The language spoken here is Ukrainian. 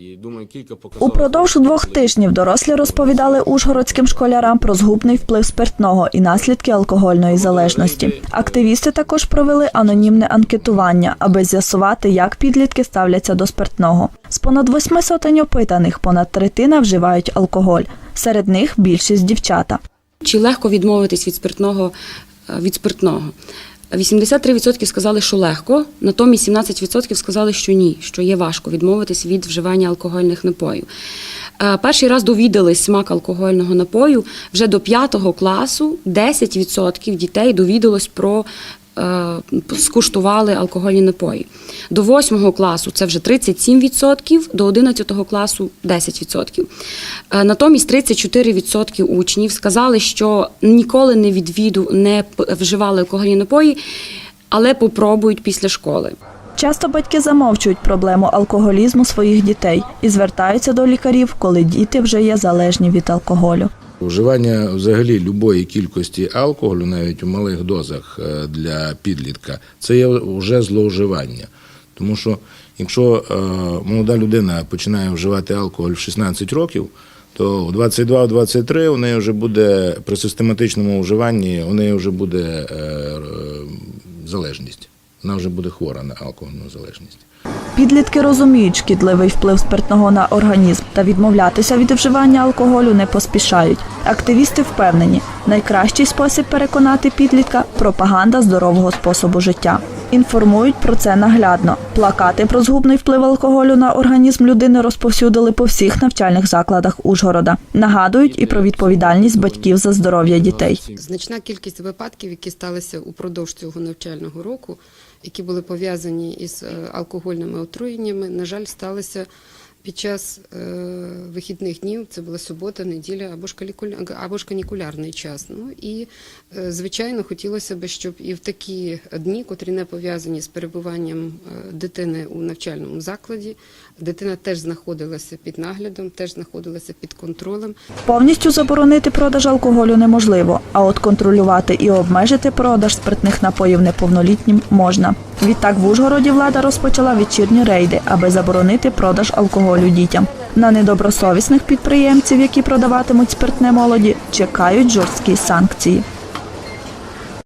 І думаю, кілька показав. Упродовж двох тижнів дорослі розповідали ужгородським школярам про згубний вплив спиртного і наслідки алкогольної залежності. Активісти також провели анонімне анкетування, аби з'ясувати, як підлітки ставляться до спиртного. З понад восьми сотень опитаних понад третина вживають алкоголь. Серед них більшість дівчата. Чи легко відмовитись від спиртного? е, Від спиртного? 83% сказали, що легко, натомість 17% сказали, що ні, що є важко відмовитись від вживання алкогольних напоїв. Е, Перший раз довідались смак алкогольного напою вже до 5 класу 10% дітей довідалось про е, скуштували алкогольні напої. До 8 класу це вже 37%, до 11 класу 10%. Е, Натомість 34% учнів сказали, що ніколи не відвіду, не вживали алкогольні напої, але попробують після школи. Часто батьки замовчують проблему алкоголізму своїх дітей і звертаються до лікарів, коли діти вже є залежні від алкоголю. Вживання взагалі любої кількості алкоголю, навіть у малих дозах е, для підлітка, це є вже зловживання. Тому що якщо е, молода людина починає вживати алкоголь в 16 років, то в 22-23 у неї вже буде при систематичному вживанні, у неї вже буде е, залежність. Вона вже буде хвора на алкогольну залежність. Підлітки розуміють шкідливий вплив спиртного на організм та відмовлятися від вживання алкоголю не поспішають. Активісти впевнені, найкращий спосіб переконати підлітка пропаганда здорового способу життя. Інформують про це наглядно. Плакати про згубний вплив алкоголю на організм людини розповсюдили по всіх навчальних закладах Ужгорода. Нагадують і про відповідальність батьків за здоров'я дітей. Значна кількість випадків, які сталися упродовж цього навчального року, які були пов'язані із е, алкогольними отруєннями, на жаль, сталися під час е, вихідних днів. Це була субота, неділя або ж, або ж канікулярний час. Ну і е, звичайно хотілося б, щоб і в такі дні, котрі не пов'язані з перебуванням е, дитини у навчальному закладі, дитина теж знаходилася під наглядом, теж знаходилася під контролем. Повністю заборонити продаж алкоголю неможливо, а от контролювати і обмежити продаж спиртних напоїв неповнолітнім можна. Відтак в Ужгороді влада розпочала вечірні рейди, аби заборонити продаж алкоголю дітям. На недобросовісних підприємців, які продаватимуть спиртне молоді, чекають жорсткі санкції.